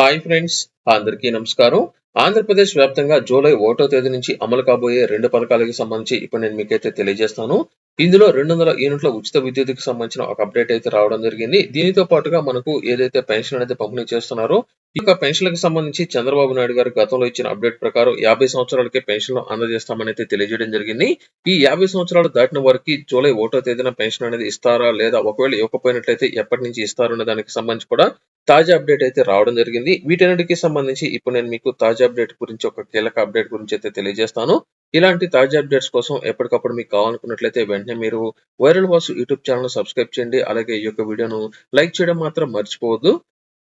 Hi friends అందరికీ నమస్కారం. ఆంధ్రప్రదేశ్ వ్యాప్తంగా జూలై ఒకటో తేదీ నుంచి అమలు కాబోయే రెండు పథకాలకి సంబంధించి ఇప్పుడు నేను మీకైతే తెలియజేస్తాను. ఇందులో రెండు వందల యూనిట్ల ఉచిత విద్యుత్కి సంబంధించిన ఒక అప్డేట్ అయితే రావడం జరిగింది. దీనితో పాటుగా మనకు ఏదైతే పెన్షన్ అనేది పంపిణీ చేస్తున్నారో ఈ యొక్క పెన్షన్లకు సంబంధించి చంద్రబాబు నాయుడు గారు గతంలో ఇచ్చిన అప్డేట్ ప్రకారం యాభై సంవత్సరాలకే పెన్షన్ అందజేస్తామని అయితే తెలియజేయడం జరిగింది. ఈ యాభై సంవత్సరాలు దాటిన వారికి జూలై ఒకటో తేదీన పెన్షన్ అనేది ఇస్తారా లేదా ఒకవేళ ఇవ్వకపోయినట్లయితే ఎప్పటి నుంచి ఇస్తారనే దానికి సంబంధించి కూడా తాజా అప్డేట్ అయితే రావడం జరిగింది. వీటన్నిటికి సంబంధించి ఇప్పుడు నేను మీకు తాజా అప్డేట్ గురించి ఒక కీలక అప్డేట్ గురించి అయితే తెలియజేస్తాను. ఇలాంటి తాజా అప్డేట్స్ కోసం ఎప్పటికప్పుడు మీకు కావాలనుకున్నట్లయితే వెంటనే మీరు viral Vasu YouTube channel subscribe చేయండి. అలాగే ఈ యొక్క వీడియోను లైక్ చేయడం మాత్రం మర్చిపోవద్దు.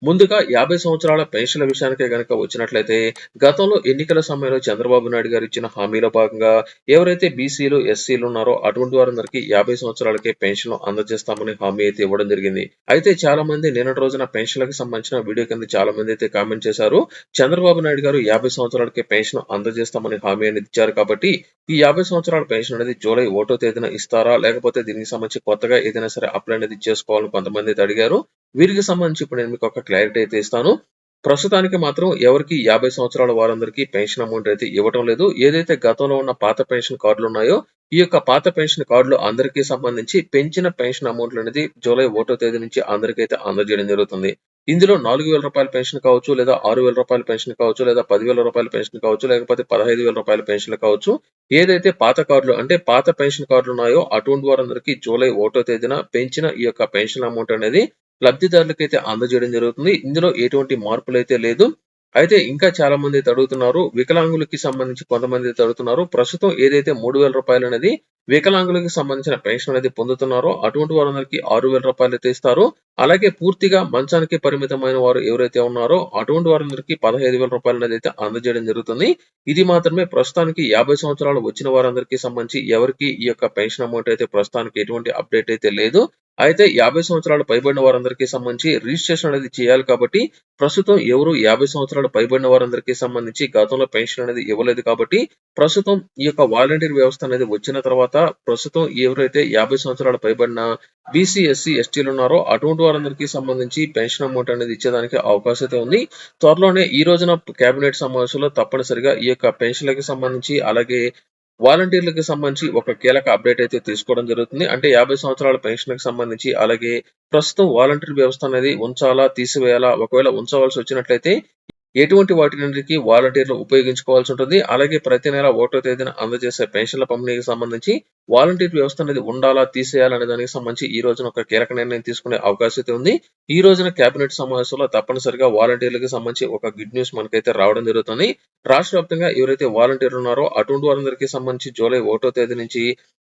ముందుగా యాభై సంవత్సరాల పెన్షన్ల విషయానికే గనక వచ్చినట్లయితే గతంలో ఎన్నికల సమయంలో చంద్రబాబు నాయుడు గారు ఇచ్చిన హామీలో భాగంగా ఎవరైతే బీసీలు ఎస్సీలు ఉన్నారో అటువంటి వారందరికీ యాభై సంవత్సరాలకే పెన్షన్ అందజేస్తామని హామీ అయితే ఇవ్వడం జరిగింది. అయితే చాలా మంది నిన్నటి రోజున పెన్షన్లకు సంబంధించిన వీడియో కింద చాలా మంది అయితే కామెంట్ చేశారు. చంద్రబాబు నాయుడు గారు యాభై సంవత్సరాలకే పెన్షన్ అందజేస్తామని హామీ అనేది ఇచ్చారు కాబట్టి ఈ యాభై సంవత్సరాల పెన్షన్ అనేది జూలై ఒకటో తేదీన ఇస్తారా? లేకపోతే దీనికి సంబంధించి కొత్తగా ఏదైనా సరే అప్లై అనేది చేసుకోవాలని కొంతమంది అయితే అడిగారు. వీరికి సంబంధించి ఇప్పుడు నేను మీకు ఒక క్లారిటీ అయితే ఇస్తాను. ప్రస్తుతానికి మాత్రం ఎవరికి యాభై సంవత్సరాల వారందరికీ పెన్షన్ అమౌంట్ అయితే ఇవ్వటం లేదు. ఏదైతే గతంలో ఉన్న పాత పెన్షన్ కార్డులు ఉన్నాయో ఈ యొక్క పాత పెన్షన్ కార్డులు అందరికీ సంబంధించి పెంచిన పెన్షన్ అమౌంట్ అనేది జూలై ఒకటో తేదీ నుంచి అందరికీ అయితే అందజేయడం జరుగుతుంది. ఇందులో నాలుగు వేల రూపాయల పెన్షన్ కావచ్చు లేదా ఆరు వేల రూపాయల పెన్షన్ కావచ్చు లేదా పదివేల రూపాయల పెన్షన్ కావచ్చు లేకపోతే పదహైదు వేల రూపాయల పెన్షన్ కావచ్చు. ఏదైతే పాత కార్డులు అంటే పాత పెన్షన్ కార్డులు ఉన్నాయో అటువంటి వారందరికీ జూలై ఒకటో తేదీన పెంచిన ఈ యొక్క పెన్షన్ అమౌంట్ అనేది లబ్ధిదారులకైతే అందజేయడం జరుగుతుంది. ఇందులో ఎటువంటి మార్పులు అయితే లేదు. అయితే ఇంకా చాలా మంది అడుగుతున్నారు వికలాంగులకి సంబంధించి కొంతమంది అడుగుతున్నారు ప్రస్తుతం ఏదైతే మూడు వేల రూపాయలు అనేది వికలాంగులకు సంబంధించిన పెన్షన్ అనేది పొందుతున్నారో అటువంటి వారందరికీ ఆరు వేల రూపాయలు అయితే ఇస్తారు. అలాగే పూర్తిగా మంచానికి పరిమితమైన వారు ఎవరైతే ఉన్నారో అటువంటి వారందరికీ పదహైదు వేల రూపాయలు అనేది అయితే అందజేయడం జరుగుతుంది. ఇది మాత్రమే ప్రస్తుతానికి యాభై సంవత్సరాలు వచ్చిన వారందరికీ సంబంధించి ఎవరికి ఈ యొక్క పెన్షన్ అమౌంట్ అయితే ప్రస్తుతానికి ఎటువంటి అప్డేట్ అయితే లేదు. అయితే యాభై సంవత్సరాలు పైబడిన వారందరికీ సంబంధించి రిజిస్ట్రేషన్ అనేది చేయాలి కాబట్టి ప్రస్తుతం ఎవరు యాభై సంవత్సరాలు పైబడిన వారందరికీ సంబంధించి గతంలో పెన్షన్ అనేది ఇవ్వలేదు కాబట్టి ప్రస్తుతం ఈ యొక్క వాలంటీర్ వ్యవస్థ అనేది వచ్చిన తర్వాత ప్రస్తుతం ఎవరైతే యాభై సంవత్సరాలు పైబడిన బీసీ ఎస్సీ ఎస్టీలు ఉన్నారో అటువంటి వారందరికీ సంబంధించి పెన్షన్ అమౌంట్ అనేది ఇచ్చేదానికి అవకాశం అయితే ఉంది. త్వరలోనే ఈ రోజున కేబినెట్ సమావేశంలో తప్పనిసరిగా ఈ యొక్క పెన్షన్లకి సంబంధించి అలాగే వాలంటీర్లకు సంబంధించి ఒక కీలక అప్డేట్ అయితే తీసుకోవడం జరుగుతుంది. అంటే యాభై సంవత్సరాల పెన్షన్కి సంబంధించి అలాగే ప్రస్తుతం వాలంటీర్ వ్యవస్థ అనేది ఉంచాలా తీసివేయాలా ఒకవేళ ఉంచవలసి వచ్చినట్లయితే ఎటువంటి వాటికి వాలంటీర్లు ఉపయోగించుకోవాల్సి ఉంటుంది. అలాగే ప్రతి నెల ఒకటో తేదీన అందజేసే పెన్షన్ల పంపిణీకి సంబంధించి వాలంటీర్ వ్యవస్థ అనేది ఉండాలా తీసేయాలనే దానికి సంబంధించి ఈ రోజున ఒక కీలక నిర్ణయం తీసుకునే అవకాశం అయితే ఉంది. ఈ రోజున కేబినెట్ సమావేశంలో తప్పనిసరిగా వాలంటీర్లకు సంబంధించి ఒక గుడ్ న్యూస్ మనకైతే రావడం జరుగుతుంది. రాష్ట్ర వ్యాప్తంగా ఎవరైతే వాలంటీర్లు ఉన్నారో అటువంటి వారందరికీ సంబంధించి జూలై ఒకటో తేదీ నుంచి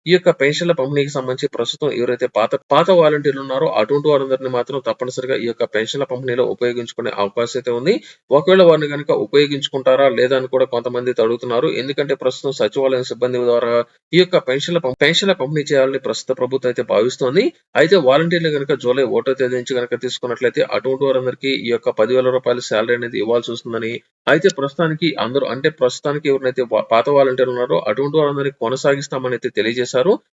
ఈ యొక్క పెన్షన్ల పంపిణీకి సంబంధించి ప్రస్తుతం ఎవరైతే పాత పాత వాలంటీర్లు ఉన్నారో అటువంటి వారందరినీ మాత్రం తప్పనిసరిగా ఈ యొక్క పెన్షన్ల పంపిణీలో ఉపయోగించుకునే అవకాశం అయితే ఉంది. ఒకవేళ వారిని కనుక ఉపయోగించుకుంటారా లేదా అని కూడా కొంతమంది అడుగుతున్నారు. ఎందుకంటే ప్రస్తుతం సచివాలయం సిబ్బంది ద్వారా ఈ యొక్క పెన్షన్ల పెన్షన్ల పంపిణీ చేయాలని ప్రస్తుత ప్రభుత్వం అయితే భావిస్తోంది. అయితే వాలంటీర్లు కనుక జూలై ఒకటో తేదీ నుంచి కనుక తీసుకున్నట్లయితే అటువంటి వారందరికీ ఈ యొక్క పదివేల రూపాయల శాలరీ అనేది ఇవ్వాల్సి వస్తుందని అయితే ప్రస్తుతానికి అందరూ అంటే ప్రస్తుతానికి ఎవరినైతే పాత వాలంటీర్లు ఉన్నారో అటువంటి వారందరినీ కొనసాగిస్తామని అయితే తెలియజేశారు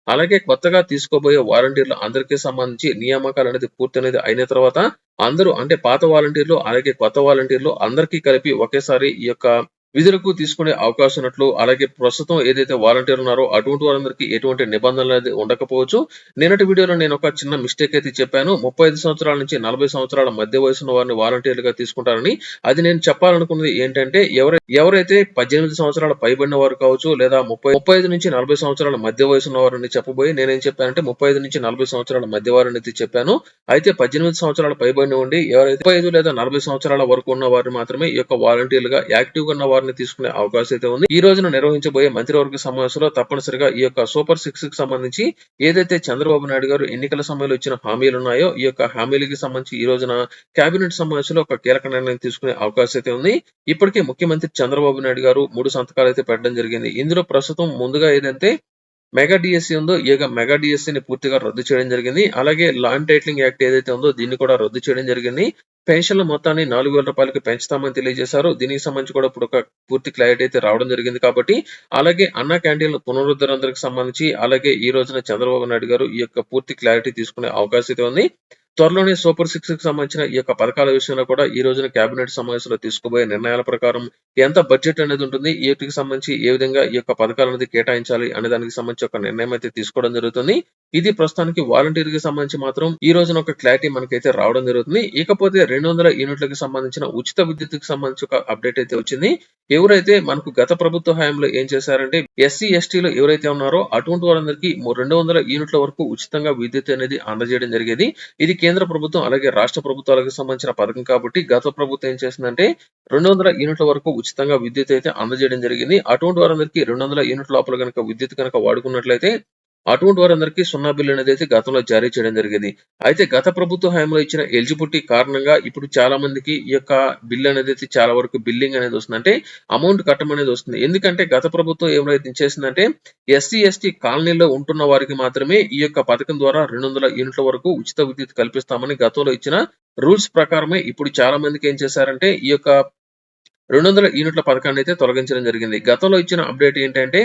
అలాగే కొత్తగా తీసుకోబోయే వాలంటీర్లు అందరికీ సంబంధించి నియామకాలు అనేది పూర్తి అనేది అయిన తర్వాత అందరూ అంటే పాత వాలంటీర్లు అలాగే కొత్త వాలంటీర్లు అందరికీ కలిపి ఒకేసారి ఈ యొక్క విధులకు తీసుకునే అవకాశం ఉన్నట్లు అలాగే ప్రస్తుతం ఏదైతే వాలంటీర్ ఉన్నారో అటువంటి వారందరికీ ఎటువంటి నిబంధనలు అనేది ఉండకపోవచ్చు. నిన్నటి వీడియోలో నేను ఒక చిన్న మిస్టేక్ అయితే చెప్పాను. ముప్పై ఐదు సంవత్సరాల నుంచి నలభై సంవత్సరాల మధ్య వయసున్న వారిని వాలంటీర్లుగా తీసుకుంటారని. అది నేను చెప్పాలనుకున్నది ఏంటంటే ఎవరై ఎవరైతే పద్దెనిమిది సంవత్సరాల పైబడిన వారు కావచ్చు లేదా ముప్పై ముప్పై ఐదు నుంచి నలభై సంవత్సరాల మధ్య వయసు ఉన్న వారిని చెప్పబోయి నేనేం చెప్పానంటే ముప్పై ఐదు నుంచి నలభై సంవత్సరాల మధ్య వారిని అయితే చెప్పాను. అయితే పద్దెనిమిది సంవత్సరాల పైబడిన ఉండి ఎవరైతే ముప్పై ఐదు లేదా నలభై సంవత్సరాల వరకు ఉన్న వారిని మాత్రమే ఈ యొక్క వాలంటీర్లుగా యాక్టివ్గా గా ఉన్న వారిని తీసుకునే అవకాశం అయితే ఉంది. ఈ రోజున నిర్వహించబోయే మంత్రివర్గ సమావేశంలో తప్పనిసరిగా ఈ యొక్క సూపర్ సిక్స్కి సంబంధించి ఏదైతే చంద్రబాబు నాయుడు గారు ఎన్నికల సమయంలో ఇచ్చిన హామీలు ఉన్నాయో ఈ యొక్క హామీలకి సంబంధించి ఈ రోజున కేబినెట్ సమావేశంలో ఒక కీలక నిర్ణయం తీసుకునే అవకాశం అయితే ఉంది. ఇప్పటికే ముఖ్యమంత్రి చంద్రబాబు నాయుడు గారు మూడు సంతకాలు అయితే పెట్టడం జరిగింది. ఇందులో ప్రస్తుతం ముందుగా ఏదంటే మెగా డిఎస్సి ఉందో ఈ యొక్క మెగా డిఎస్సిని పూర్తిగా రద్దు చేయడం జరిగింది. అలాగే ల్యాండ్ టైటిలింగ్ యాక్ట్ ఏదైతే ఉందో దీన్ని కూడా రద్దు చేయడం జరిగింది. పెన్షన్ల మొత్తాన్ని నాలుగు వేల రూపాయలకి పెంచుతామని తెలియజేశారు. దీనికి సంబంధించి కూడా ఇప్పుడు ఒక పూర్తి క్లారిటీ అయితే రావడం జరిగింది కాబట్టి అలాగే అన్న క్యాంటీన్ల పునరుద్ధరణకు సంబంధించి అలాగే ఈ రోజున చంద్రబాబు నాయుడు గారు ఈ యొక్క పూర్తి క్లారిటీ తీసుకునే అవకాశం అయితే ఉంది. త్వరలోనే సూపర్ సిక్స్కి సంబంధించిన ఈ యొక్క పథకాల విషయంలో కూడా ఈ రోజున కేబినెట్ సమావేశంలో తీసుకోబోయే నిర్ణయాల ప్రకారం ఎంత బడ్జెట్ అనేది ఉంటుంది ఈ వీటికి సంబంధించి ఏ విధంగా ఈ యొక్క పథకాలు అనేది కేటాయించాలి అనే దానికి సంబంధించి ఒక నిర్ణయం అయితే తీసుకోవడం జరుగుతుంది. ఇది ప్రస్తుతానికి వాలంటీర్కి సంబంధించి మాత్రం ఈ రోజున ఒక క్లారిటీ మనకైతే రావడం జరుగుతుంది. ఇకపోతే రెండు వందల యూనిట్లకు సంబంధించిన ఉచిత విద్యుత్కి సంబంధించి ఒక అప్డేట్ అయితే వచ్చింది. ఎవరైతే మనకు గత ప్రభుత్వ హయాంలో ఏం చేశారంటే ఎస్సీ ఎస్టీలో ఎవరైతే ఉన్నారో అటువంటి వారందరికీ రెండు వందల యూనిట్ల వరకు ఉచితంగా విద్యుత్ అనేది అందజేయడం జరిగేది. ఇది కేంద్ర ప్రభుత్వం అలాగే రాష్ట్ర ప్రభుత్వాలకు సంబంధించిన పథకం కాబట్టి గత ప్రభుత్వం ఏం చేసిందంటే రెండు వందల యూనిట్ల వరకు ఉచితంగా విద్యుత్ అయితే అందజేయడం జరిగింది. అటువంటి వారందరికీ రెండు వందల యూనిట్ లోపల కనుక విద్యుత్ కనుక వాడుకున్నట్లయితే అటువంటి వారందరికీ సున్నా బిల్లు అనేది అయితే గతంలో జారీ చేయడం జరిగేది. అయితే గత ప్రభుత్వ హయాంలో ఇచ్చిన ఎలిజిబిలిటీ కారణంగా ఇప్పుడు చాలా మందికి ఈ యొక్క బిల్లు అనేది అయితే చాలా వరకు బిల్లింగ్ అనేది వస్తుంది. అంటే అమౌంట్ కట్టమనేది వస్తుంది. ఎందుకంటే గత ప్రభుత్వం ఏమైతే చేసిందంటే ఎస్సీ ఎస్టీ కాలనీలో ఉంటున్న వారికి మాత్రమే ఈ యొక్క పథకం ద్వారా రెండు వందల యూనిట్ల వరకు ఉచిత విద్యుత్ కల్పిస్తామని గతంలో ఇచ్చిన రూల్స్ ప్రకారమే ఇప్పుడు చాలా మందికి ఏం చేశారంటే ఈ యొక్క రెండు వందల యూనిట్ల పథకాన్ని అయితే తొలగించడం జరిగింది. గతంలో ఇచ్చిన అప్డేట్ ఏంటంటే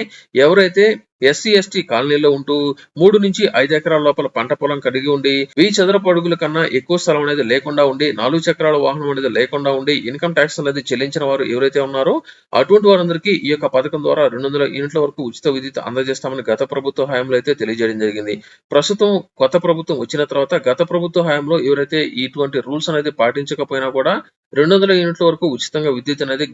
ఎవరైతే ఎస్సీ ఎస్టీ కాలనీలో ఉంటూ మూడు నుంచి ఐదు ఎకరాల లోపల పంట పొలం కలిగి ఉండి వెయ్యి చదరపు అడుగుల కన్నా ఎక్కువ స్థలం అనేది లేకుండా ఉండి నాలుగు చక్రాల వాహనం అనేది లేకుండా ఉండి ఇన్కమ్ ట్యాక్స్ అనేది చెల్లించిన వారు ఎవరైతే ఉన్నారో అటువంటి వారందరికీ ఈ యొక్క పథకం ద్వారా రెండు వందల యూనిట్ల వరకు ఉచిత విద్యుత్ అందజేస్తామని గత ప్రభుత్వ హయాంలో అయితే తెలియజేయడం జరిగింది. ప్రస్తుతం కొత్త ప్రభుత్వం వచ్చిన తర్వాత గత ప్రభుత్వ హయాంలో ఎవరైతే ఇటువంటి రూల్స్ అనేది పాటించకపోయినా కూడా రెండు వందల యూనిట్ల వరకు ఉచితంగా విద్యుత్ అనేది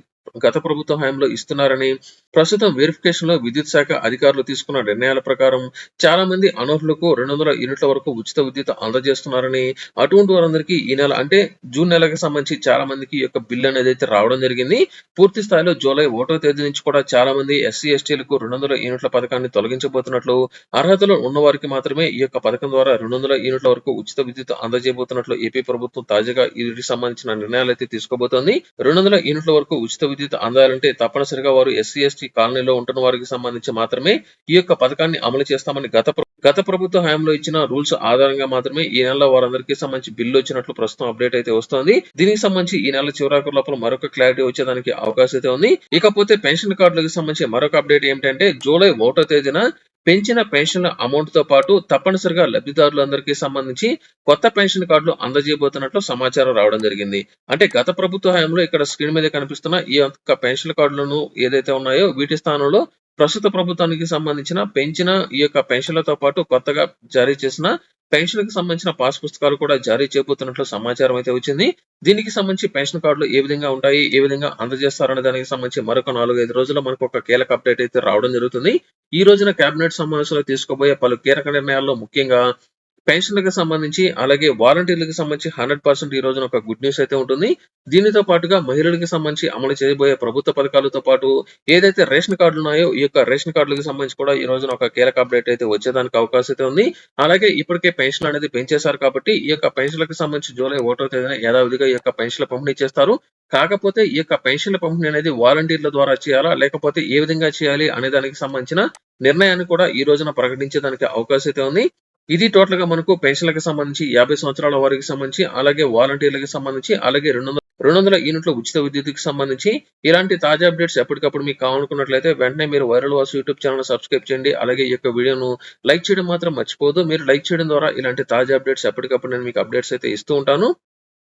గత ప్రభుత్వ హయాంలో ఇస్తున్నారని ప్రస్తుతం వెరిఫికేషన్లో విద్యుత్ శాఖ అధికారులు తీసుకున్న నిర్ణయాల ప్రకారం చాలా మంది అనర్హులకు రెండు వందల యూనిట్ల వరకు ఉచిత విద్యుత్ అందజేస్తున్నారని అటువంటి వారందరికీ ఈ నెల అంటే జూన్ నెలకి సంబంధించి చాలా మందికి ఈ యొక్క బిల్ అనేది అయితే రావడం జరిగింది. పూర్తి స్థాయిలో జూలై ఒకటో తేదీ నుంచి కూడా చాలా మంది ఎస్సీ ఎస్టీలకు రెండు వందల యూనిట్ల పథకాన్ని తొలగించబోతున్నట్లు అర్హతలో ఉన్న వారికి మాత్రమే ఈ యొక్క పథకం ద్వారా రెండు వందల యూనిట్ల వరకు ఉచిత విద్యుత్ అందజేయబోతున్నట్లు ఏపీ ప్రభుత్వం తాజాగా వీటికి సంబంధించిన నిర్ణయాలు అయితే తీసుకోబోతోంది. రెండు వందల యూనిట్ల వరకు ఉచిత విద్యుత్ అందాలంటే తప్పనిసరిగా వారు ఎస్సీ ఎస్టీ కాలనీలో ఉంటున్న వారికి సంబంధించి మాత్రమే ఈ యొక్క పథకాన్ని అమలు చేస్తామని గత గత ప్రభుత్వ హయాంలో ఇచ్చిన రూల్స్ ఆధారంగా మాత్రమే ఈ నెలలో వారందరికీ సంబంధించి బిల్లు వచ్చినట్లు ప్రస్తుతం అప్డేట్ అయితే వస్తోంది. దీనికి సంబంధించి ఈ నెల చివరాకు లోపల మరొక క్లారిటీ వచ్చేదానికి అవకాశం అయితే ఉంది. ఇకపోతే పెన్షన్ కార్డులకు సంబంధించి మరొక అప్డేట్ ఏమిటంటే జూలై ఒకటో తేదీన పెంచిన పెన్షన్ల అమౌంట్తో పాటు తప్పనిసరిగా లబ్ధిదారులందరికీ సంబంధించి కొత్త పెన్షన్ కార్డులు అందజేయబోతున్నట్లు సమాచారం రావడం జరిగింది. అంటే గత ప్రభుత్వ హయాంలో ఇక్కడ స్క్రీన్ మీద కనిపిస్తున్న ఈ యొక్క పెన్షన్ కార్డులను ఏదైతే ఉన్నాయో వీటి స్థానంలో ప్రస్తుత ప్రభుత్వానికి సంబంధించిన పెంచిన ఈ యొక్క పెన్షన్లతో పాటు కొత్తగా జారీ చేసిన పెన్షన్కి సంబంధించిన పాస్ పుస్తకాలు కూడా జారీ చేయబోతున్నట్లు సమాచారం అయితే వచ్చింది. దీనికి సంబంధించి పెన్షన్ కార్డులు ఏ విధంగా ఉంటాయి ఏ విధంగా అందజేస్తారనే దానికి సంబంధించి మరొక నాలుగైదు రోజుల్లో మనకు ఒక కీలక అప్డేట్ అయితే రావడం జరుగుతుంది. ఈ రోజున కేబినెట్ సమావేశంలో తీసుకోబోయే పలు కీలక నిర్ణయాల్లో ముఖ్యంగా పెన్షన్లకు సంబంధించి అలాగే వాలంటీర్లకు సంబంధించి హండ్రెడ్ పర్సెంట్ ఈ రోజున ఒక గుడ్ న్యూస్ అయితే ఉంటుంది. దీనితో పాటుగా మహిళలకు సంబంధించి అమలు చేయబోయే ప్రభుత్వ పథకాలతో పాటు ఏదైతే రేషన్ కార్డులు ఉన్నాయో ఈ యొక్క రేషన్ కార్డులకు సంబంధించి కూడా ఈ రోజున ఒక కీలక అప్డేట్ అయితే వచ్చేదానికి అవకాశం అయితే ఉంది. అలాగే ఇప్పటికే పెన్షన్ అనేది పెంచేశారు కాబట్టి ఈ యొక్క పెన్షన్లకు సంబంధించి జూలై ఒకటో తేదీన యథావిధిగా ఈ యొక్క పెన్షన్ల పంపిణీ చేస్తారు. కాకపోతే ఈ యొక్క పెన్షన్ల పంపిణీ అనేది వాలంటీర్ల ద్వారా చేయాలా లేకపోతే ఏ విధంగా చేయాలి అనే దానికి సంబంధించిన నిర్ణయాన్ని కూడా ఈ రోజున ప్రకటించేదానికి అవకాశం అయితే ఉంది. ఇది టోటల్గా మనకు పెన్షన్లకు సంబంధించి యాభై సంవత్సరాల వారికి సంబంధించి అలాగే వాలంటీర్లకు సంబంధించి అలాగే రెండు వందల రెండు వందల యూనిట్ల ఉచిత విద్యుత్కి సంబంధించి ఇలాంటి తాజా అప్డేట్స్ ఎప్పటికప్పుడు మీకు కావాలనుకున్నట్లయితే వెంటనే మీరు viral Vasu YouTube channel subscribe చేయండి. అలాగే ఈ యొక్క వీడియోను లైక్ చేయడం మాత్రం మర్చిపోదు. మీరు లైక్ చేయడం ద్వారా ఇలాంటి తాజా అప్డేట్స్ ఎప్పటికప్పుడు నేను మీకు అప్డేట్స్ అయితే ఇస్తూ ఉంటాను.